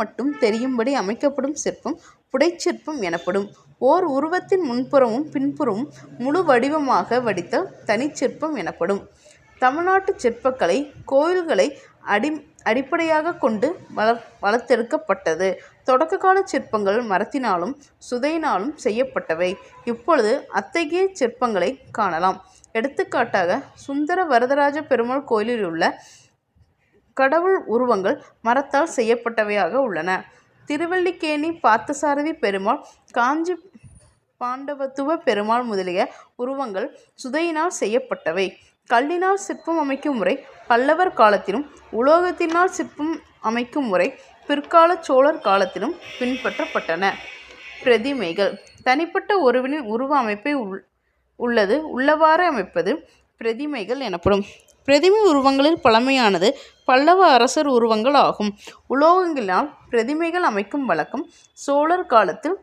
மட்டும் தெரியும்படி அமைக்கப்படும் சிற்பம் புடைச்சிற்பம் எனப்படும். ஓர் உருவத்தின் முன்புறமும் பின்புறமும் முழு வடிவமாக வடித்த தனிச்சிற்பம் எனப்படும். தமிழ்நாட்டுச் சிற்பக்கலை கோயில்களை அடி அடிப்படையாகக் கொண்டு வளர்த்தெடுக்கப்பட்டது. தொடக்ககால சிற்பங்கள் மரத்தினாலும் சுதையினாலும் செய்யப்பட்டவை. இப்பொழுது அத்தகைய சிற்பங்களைக் காணலாம். எடுத்துக்காட்டாக சுந்தர வரதராஜ பெருமாள் கோயிலில் உள்ள கடவுள் உருவங்கள் மரத்தால் செய்யப்பட்டவையாக உள்ளன. திருவல்லிக்கேணி பார்த்தசாரதி பெருமாள் காஞ்சி பாண்டவத்துவப் பெருமாள் முதலிய உருவங்கள் சுதையினால் செய்யப்பட்டவை. கல்லினால் சிற்பம் அமைக்கும் முறை பல்லவர் காலத்திலும் உலோகத்தினால் சிற்பம் அமைக்கும் முறை பிற்காலச் சோழர் காலத்திலும் பின்பற்றப்பட்டன. பிரதிமைகள் தனிப்பட்ட ஒருவனின் உருவ அமைப்பை உள்ளது உள்ளவாறு அமைப்பது பிரதிமைகள் எனப்படும். பிரதிமை உருவங்களில் பழமையானது பல்லவ அரசர் உருவங்கள் ஆகும். உலோகங்களால் பிரதிமைகள் அமைக்கும் வழக்கம் சோழர் காலத்தில்